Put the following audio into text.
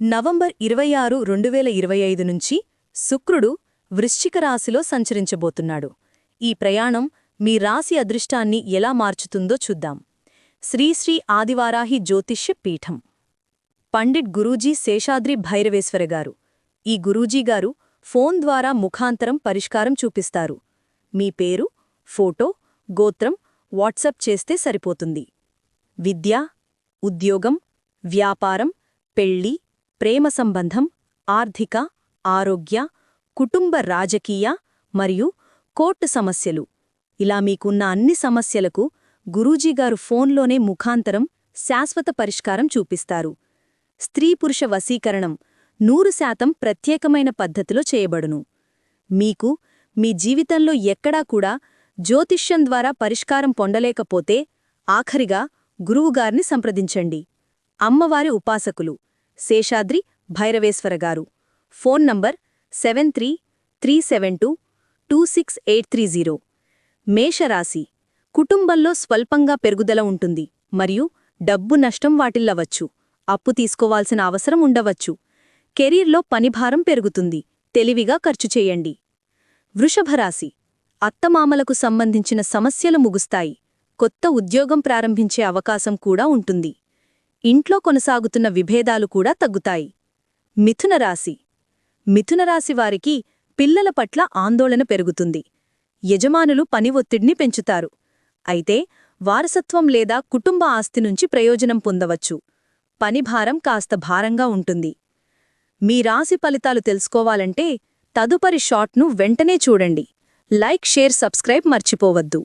November ఇరవై ఆరు రెండు వేల ఇరవై ఐదు నుంచి శుక్రుడు వృశ్చిక రాశిలో సంచరించబోతున్నాడు. ఈ ప్రయాణం మీ రాశి అదృష్టాన్ని ఎలా మార్చుతుందో చూద్దాం. శ్రీశ్రీ ఆదివారాహి జ్యోతిష్య పీఠం. పండిట్ గురూజీ శేషాద్రి భైరవేశ్వర గారు. ఈ గురూజీ గారు ఫోన్ ద్వారా ముఖాంతరం పరిష్కారం చూపిస్తారు. మీ పేరు ఫోటో గోత్రం వాట్సప్ చేస్తే సరిపోతుంది. విద్య ఉద్యోగం వ్యాపారం పెళ్ళి ప్రేమ సంబంధం ఆర్థిక ఆరోగ్య కుటుంబ రాజకీయ మరియు కోర్టు సమస్యలు. ఇలా మీకున్న అన్ని సమస్యలకు గురూజీగారు ఫోన్లోనే ముఖాంతరం శాశ్వత పరిష్కారం చూపిస్తారు. స్త్రీ పురుష వశీకరణం నూరు శాతం ప్రత్యేకమైన పద్ధతిలో చేయబడును. మీకు మీ జీవితంలో ఎక్కడా కూడా జ్యోతిష్యం ద్వారా పరిష్కారం పొందలేకపోతే ఆఖరిగా గురువుగారిని సంప్రదించండి. అమ్మవారి ఉపాసకులు. Seshadri Bhairaveshwara garu. Phone number seven three three seven two two six eight three zero మేషరాశి. కుటుంబంలో స్వల్పంగా పెరుగుదల ఉంటుంది మరియు డబ్బు నష్టం వాటిల్లవచ్చు. అప్పు తీసుకోవాల్సిన అవసరం ఉండవచ్చు. కెరీర్లో పనిభారం పెరుగుతుంది. తెలివిగా ఖర్చు చేయండి. వృషభరాశి. అత్తమామలకు సంబంధించిన సమస్యలు ముగుస్తాయి. కొత్త ఉద్యోగం ప్రారంభించే అవకాశం కూడా ఉంటుంది. ఇంట్లో కొనసాగుతున్న విభేదాలు కూడా తగ్గుతాయి. మిథునరాశి మిథునరాశి వారికి పిల్లల పట్ల ఆందోళన పెరుగుతుంది. యజమానులు పని ఒత్తిడిని పెంచుతారు. అయితే వారసత్వం లేదా కుటుంబ ఆస్తి నుంచి ప్రయోజనం పొందవచ్చు. పనిభారం కాస్త భారంగా ఉంటుంది. మీ రాశి ఫలితాలు తెలుసుకోవాలంటే తదుపరి షాట్ను వెంటనే చూడండి. లైక్ షేర్ సబ్స్క్రైబ్ మర్చిపోవద్దు.